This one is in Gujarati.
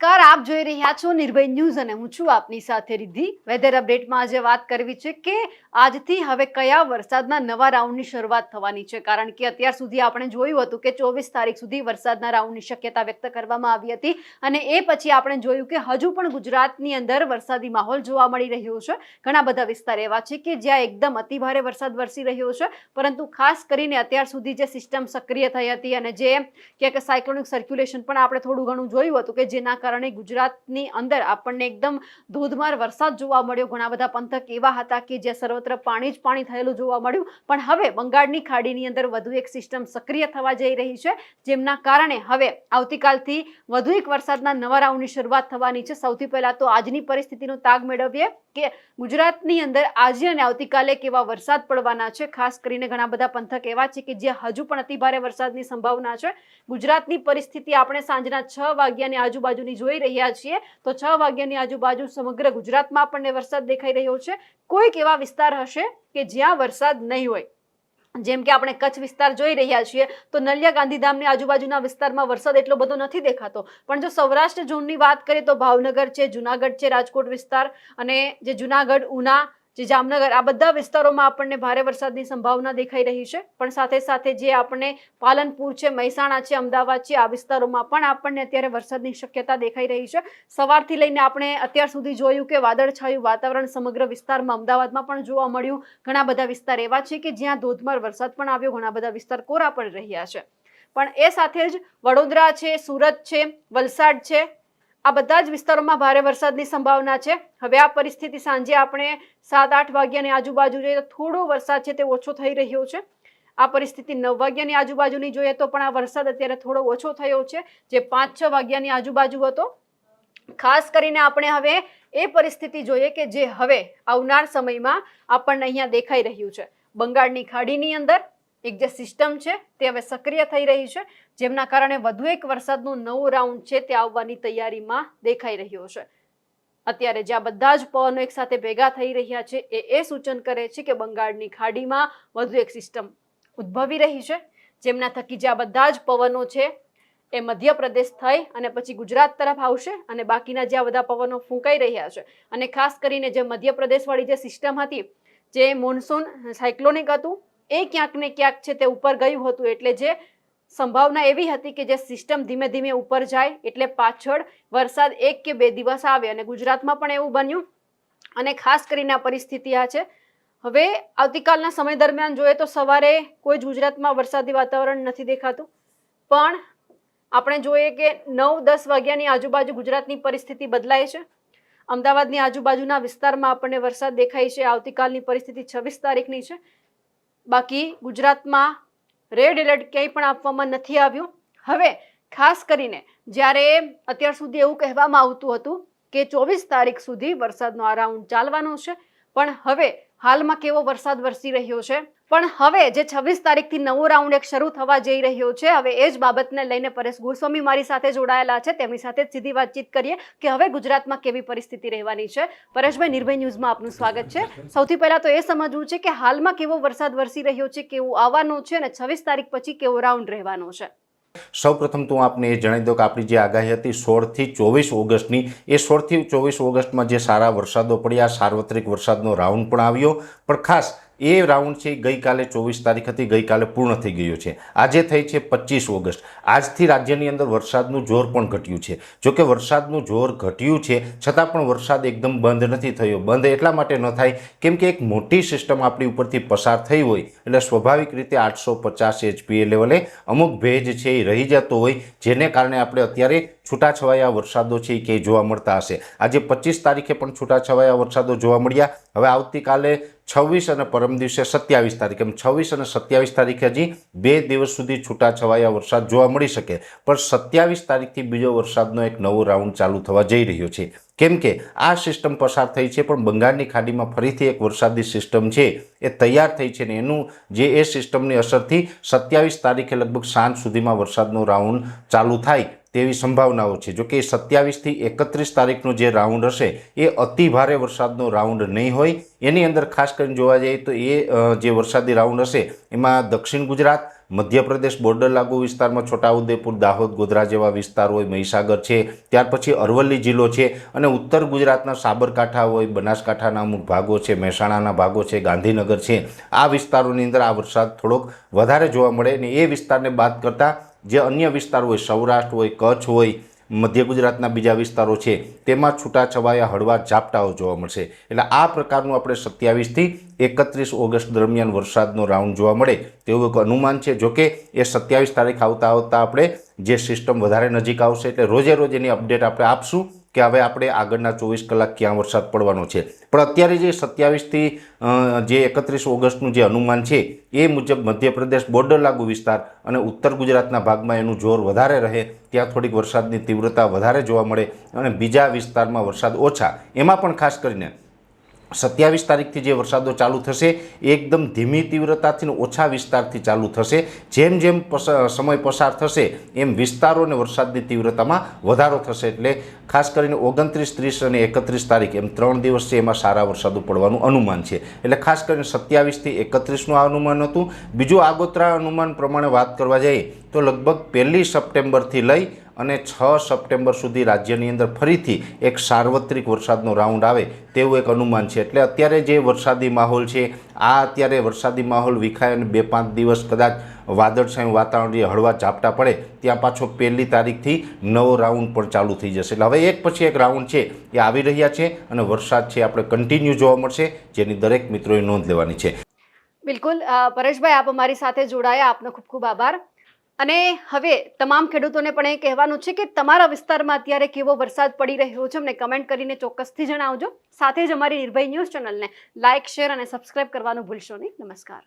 નમસ્કાર, આપ જોઈ રહ્યા છો નિર્ભય ન્યૂઝ અને હું છું આપની સાથે રિદ્ધિ. વેધર અપડેટમાં આજે વાત કરવી છે કે આજથી હવે કયા વરસાદના નવા રાઉન્ડની શરૂઆત થવાની છે? કારણ કે અત્યાર સુધી આપણે જોયું હતું કે ચોવીસ તારીખ સુધી વરસાદના રાઉન્ડની શક્યતા વ્યક્ત કરવામાં આવી હતી અને એ પછી આપણે જોયું કે હજુ પણ ગુજરાતની અંદર વરસાદી માહોલ જોવા મળી રહ્યો છે. ઘણા બધા વિસ્તાર એવા છે કે જ્યાં એકદમ અતિભારે વરસાદ વરસી રહ્યો છે. પરંતુ ખાસ કરીને અત્યાર સુધી જે સિસ્ટમ સક્રિય થઈ હતી અને જે, ક્યાંક સાયક્લોનિક સર્ક્યુલેશન પણ આપણે થોડું ઘણું જોયું હતું કે જેના કારણે ગુજરાતની અંદર આપણને એકદમ ધોધમાર વરસાદ જોવા મળ્યો. ઘણા બધા પંથક એવા હતા કે જ્યાં સર્વત્ર પાણી જ પાણી થયેલું જોવા મળ્યું. પણ હવે બંગાળની ખાડીની અંદર વધુ એક સિસ્ટમ સક્રિય થવા જઈ રહી છે, જેમના કારણે હવે આવતીકાલથી વધુ એક વરસાદના નવા રાઉન્ડની શરૂઆત થવાની છે. સૌથી પહેલા તો આજની પરિસ્થિતિનો તાગ મેળવીએ. કે ગુજરાતની અંદર આજે અને આવતીકાલે કેવા વરસાદ પડવાના છે? ખાસ કરીને ઘણા બધા પંથક એવા છે કે જ્યાં હજુ પણ અતિભારે વરસાદની સંભાવના છે. ગુજરાતની પરિસ્થિતિ આપણે સાંજના છ વાગ્યાની આજુબાજુની જોઈ રહ્યા છીએ. તો છ વાગ્યાની આજુબાજુ સમગ્ર ગુજરાતમાં આપણને વરસાદ દેખાઈ રહ્યો છે. કોઈક એવા વિસ્તાર હશે કે જ્યાં વરસાદ નહીં હોય. જેમ કે આપણે કચ્છ વિસ્તાર જોઈ રહ્યા છીએ, તો નલિયા ગાંધીધામની આજુબાજુના વિસ્તારમાં વરસાદ એટલો બધો નથી દેખાતો. પણ જો સૌરાષ્ટ્ર ઝોનની વાત કરીએ તો ભાવનગર છે, જુનાગઢ છે, રાજકોટ વિસ્તાર અને જે જુનાગઢ, ઉના જે જામનગર, આ બધા વિસ્તારોમાં આપણને ભારે વરસાદની સંભાવના દેખાઈ રહી છે. પણ સાથે સાથે જે આપણને પાલનપુર છે, મહેસાણા છે, અમદાવાદ છે, આ વિસ્તારોમાં પણ આપણને અત્યારે વરસાદની શક્યતા દેખાઈ રહી છે. સવારથી લઈને આપણે અત્યાર સુધી જોયું કે વાદળછાયું વાતાવરણ સમગ્ર વિસ્તારમાં અમદાવાદમાં પણ જોવા મળ્યું. ઘણા બધા વિસ્તાર એવા છે કે જ્યાં ધોધમાર વરસાદ પણ આવ્યો, ઘણા બધા વિસ્તાર કોરા પણ રહ્યા છે. પણ એ સાથે જ વડોદરા છે, સુરત છે, વલસાડ છે આ બધા જ વિસ્તારોમાં ભારે વરસાદની સંભાવના છે. હવે આ પરિસ્થિતિ સાંજે આપણે સાત, આઠ વાગ્યાની આજુબાજુ જોઈએ તો થોડો વરસાદ છે તે ઓછો થઈ રહ્યો છે. આ પરિસ્થિતિ નવ વાગ્યાની આજુબાજુની જોઈએ તો પણ આ વરસાદ અત્યારે થોડો ઓછો થયો છે. જે પાંચ, છ વાગ્યાની આજુબાજુ હતો. ખાસ કરીને આપણે હવે એ પરિસ્થિતિ જોઈએ કે જે હવે આવનાર સમયમાં આપણને અહીંયા દેખાઈ રહ્યું છે. બંગાળની ખાડીની અંદર એક જે સિસ્ટમ છે, તે હવે સક્રિય થઈ રહી છે, જેમના કારણે વધુ એક વરસાદનું નવું રાઉન્ડ છે તે આવવાની તૈયારીમાં દેખાઈ રહ્યો છે. અત્યારે જ્યાં બધા જ પવનો એક સાથે ભેગા થઈ રહ્યા છે, એ એ સૂચન કરે છે કે બંગાળની ખાડીમાં વધુ એક સિસ્ટમ ઉદ્ભવી રહી છે, જેમના થકી જ્યાં બધા જ પવનો છે, એ મધ્યપ્રદેશ થઈ અને પછી ગુજરાત તરફ આવશે અને બાકીના જ્યાં બધા પવનો ફૂંકાઈ રહ્યા છે. અને ખાસ કરીને જે મધ્યપ્રદેશવાળી જે સિસ્ટમ હતી, જે મોન્સૂન સાયક્લોનિક હતું એ ક્યાંક ને ક્યાંક છે તે ઉપર ગયું હતું એટલે જે સંભાવના એવી હતી કે જે સિસ્ટમ ધીમે ધીમે ઉપર જાય એટલે પાછળ વરસાદ એક કે બે દિવસ આવે અને ગુજરાતમાં પણ એવું બન્યું. અને ખાસ કરીને આ પરિસ્થિતિ આ છે. હવે આવતીકાલના સમય દરમિયાન જોઈએ તો સવારે કોઈ જ ગુજરાતમાં વરસાદી વાતાવરણ નથી દેખાતું. પણ આપણે જોઈએ કે નવ, દસ વાગ્યાની આજુબાજુ ગુજરાતની પરિસ્થિતિ બદલાય છે. અમદાવાદની આજુબાજુના વિસ્તારમાં આપણને વરસાદ દેખાય છે. આવતીકાલની પરિસ્થિતિ છવ્વીસ તારીખની છે. બાકી ગુજરાતમાં રેડ એલર્ટ ક્યાંય પણ આપવામાં નથી આવ્યું. હવે ખાસ કરીને જ્યારે અત્યાર સુધી એવું કહેવામાં આવતું હતું કે ચોવીસ તારીખ સુધી વરસાદનો આ રાઉન્ડ ચાલવાનો છે, પણ હવે હાલમાં કેવો વરસાદ વરસી રહ્યો છે? પણ હવે જે છવ્વીસ તારીખથી નવો રાઉન્ડ એક શરૂ થવા જઈ રહ્યો છે, હવે એ જ બાબતને લઈને પરેશ ગોસ્વામી મારી સાથે જોડાયેલા છે. તેમની સાથે સીધી વાતચીત કરીએ કે હવે ગુજરાતમાં કેવી પરિસ્થિતિ રહેવાની છે. પરેશભાઈ, નિર્ભય ન્યૂઝમાં આપનું સ્વાગત છે. સૌથી પહેલા તો એ સમજવું છે કે હાલમાં કેવો વરસાદ વરસી રહ્યો છે, કેવું આવવાનો છે અને છવ્વીસ તારીખ પછી કેવો રાઉન્ડ રહેવાનો છે? સૌપ્રથમ તો હું આપને એ જણાવી દઉં કે આપણી જે આગાહી હતી સોળથી ચોવીસ ઓગસ્ટની, એ સોળથી ચોવીસ ઓગસ્ટમાં જે સારા વરસાદો પડ્યા, સાર્વત્રિક વરસાદનો રાઉન્ડ પણ આવ્યો. પણ ખાસ એ રાઉન્ડ છે, ગઈકાલે ચોવીસ તારીખ હતી, ગઈકાલે પૂર્ણ થઈ ગયો છે. આજે થઈ છે પચીસ ઓગસ્ટ. આજથી રાજ્યની અંદર વરસાદનું જોર પણ ઘટ્યું છે. જોકે વરસાદનું જોર ઘટ્યું છે, છતાં પણ વરસાદ એકદમ બંધ નથી થયો. બંધ એટલા માટે ન થાય કેમ કે એક મોટી સિસ્ટમ આપણી ઉપરથી પસાર થઈ હોય. એટલે સ્વાભાવિક રીતે આઠસો પચાસ એચપીએ લેવલે અમુક ભેજ છે એ રહી જતો હોય, જેને કારણે આપણે અત્યારે છૂટાછવાયા વરસાદો છે એ ક્યાંય જોવા મળતા હશે. આજે પચીસ તારીખે પણ છૂટાછવાયા વરસાદો જોવા મળ્યા. હવે આવતીકાલે છવ્વીસ અને પરમ દિવસે સત્યાવીસ તારીખ. એમ છવ્વીસ અને સત્યાવીસ તારીખે હજી બે દિવસ સુધી છૂટાછવાયા વરસાદ જોવા મળી શકે. પણ સત્યાવીસ તારીખથી બીજો વરસાદનો એક નવો રાઉન્ડ ચાલુ થવા જઈ રહ્યો છે. કેમ કે આ સિસ્ટમ પસાર થઈ છે, પણ બંગાળની ખાડીમાં ફરીથી એક વરસાદી સિસ્ટમ છે. એ તૈયાર થઈ છે ને એનું જે એ સિસ્ટમની અસરથી સત્યાવીસ તારીખે લગભગ સાંજ સુધીમાં વરસાદનો રાઉન્ડ ચાલુ થાય. તેવી સંભાવનાઓ છે. જોકે સત્યાવીસથી એકત્રીસ તારીખનો જે રાઉન્ડ હશે, એ અતિ ભારે વરસાદનો રાઉન્ડ નહીં હોય. એની અંદર ખાસ કરીને જોવા જઈએ તો એ જે વરસાદી રાઉન્ડ હશે, એમાં દક્ષિણ ગુજરાત, મધ્યપ્રદેશ બોર્ડર લાગુ વિસ્તારમાં છોટાઉદેપુર, દાહોદ, ગોધરા જેવા વિસ્તાર હોય, મહીસાગર છે, ત્યાર પછી અરવલ્લી જિલ્લો છે અને ઉત્તર ગુજરાતના સાબરકાંઠા હોય, બનાસકાંઠાના અમુક ભાગો છે, મહેસાણાના ભાગો છે, ગાંધીનગર છે. આ વિસ્તારોની અંદર આ વરસાદ થોડોક વધારે જોવા મળે અને એ વિસ્તારને બાદ કરતાં જે અન્ય વિસ્તાર હોય, સૌરાષ્ટ્ર હોય, કચ્છ હોય, મધ્ય ગુજરાતના બીજા વિસ્તારો છે, તેમાં છૂટાછવાયા હળવા ઝાપટાઓ જોવા મળશે. એટલે આ પ્રકારનું આપણે સત્યાવીસથી એકત્રીસ ઓગસ્ટ દરમિયાન વરસાદનો રાઉન્ડ જોવા મળે તેવું એક અનુમાન છે જોકે એ સત્યાવીસ તારીખ આવતા આવતા આપણે જે સિસ્ટમ વધારે નજીક આવશે એટલે રોજે રોજ એની અપડેટ આપણે આપશું. કે હવે આપણે આગળના ચોવીસ કલાક ક્યાં વરસાદ પડવાનો છે. પણ અત્યારે જે સત્યાવીસથી જે એકત્રીસ ઓગસ્ટનું જે અનુમાન છે, એ મુજબ મધ્યપ્રદેશ બોર્ડર લાગુ વિસ્તાર અને ઉત્તર ગુજરાતના ભાગમાં એનું જોર વધારે રહે, ત્યાં થોડીક વરસાદની તીવ્રતા વધારે જોવા મળે અને બીજા વિસ્તારમાં વરસાદ ઓછા. એમાં પણ ખાસ કરીને સત્યાવીસ તારીખથી જે વરસાદો ચાલુ થશે એકદમ ધીમી તીવ્રતાથી ઓછા વિસ્તારથી ચાલુ થશે. જેમ જેમ સમય પસાર થશે, એમ વિસ્તારો અને વરસાદની તીવ્રતામાં વધારો થશે. એટલે ખાસ કરીને ઓગણત્રીસ, ત્રીસ અને એકત્રીસ તારીખ, એમ ત્રણ દિવસ છે એમાં સારા વરસાદો પડવાનું અનુમાન છે. એટલે ખાસ કરીને સત્યાવીસથી એકત્રીસનું આ અનુમાન હતું. બીજું આગોતરા અનુમાન પ્રમાણે વાત કરવા જઈએ, તો લગભગ પહેલી સપ્ટેમ્બરથી લઈ અને છ સપ્ટેમ્બર સુધી રાજ્યની અંદર ફરીથી એક સાર્વત્રિક વરસાદનો રાઉન્ડ આવે તેવું એક અનુમાન છે. એટલે અત્યારે જે વરસાદી માહોલ છે, આ અત્યારે વરસાદી માહોલ વિખાય અને બે પાંચ દિવસ કદાચ વાદળછાયું વાતાવરણ જે હળવા ઝાપટા પડે, ત્યાં પાછો પહેલી તારીખથી નવો રાઉન્ડ પણ ચાલુ થઈ જશે. એટલે હવે એક પછી એક રાઉન્ડ છે એ આવી રહ્યા છે અને વરસાદ છે આપણે કન્ટિન્યુ જોવા મળશે, જેની દરેક મિત્રોએ નોંધ લેવાની છે. બિલકુલ. પરેશભાઈ, આપ અમારી સાથે જોડાયા. આપનો ખૂબ ખૂબ આભાર. અને હવે તમામ ખેડૂતોને પણ એ કહેવાનું છે કે તમારા વિસ્તારમાં અત્યારે કેવો વરસાદ પડી રહ્યો છે, અમને કમેન્ટ કરીને ચોક્કસથી જણાવજો. સાથે જ અમારી નિર્ભય ન્યૂઝ ચેનલને લાઇક શેર અને સબસ્ક્રાઇબ કરવાનું ભૂલશો નહીં. નમસ્કાર.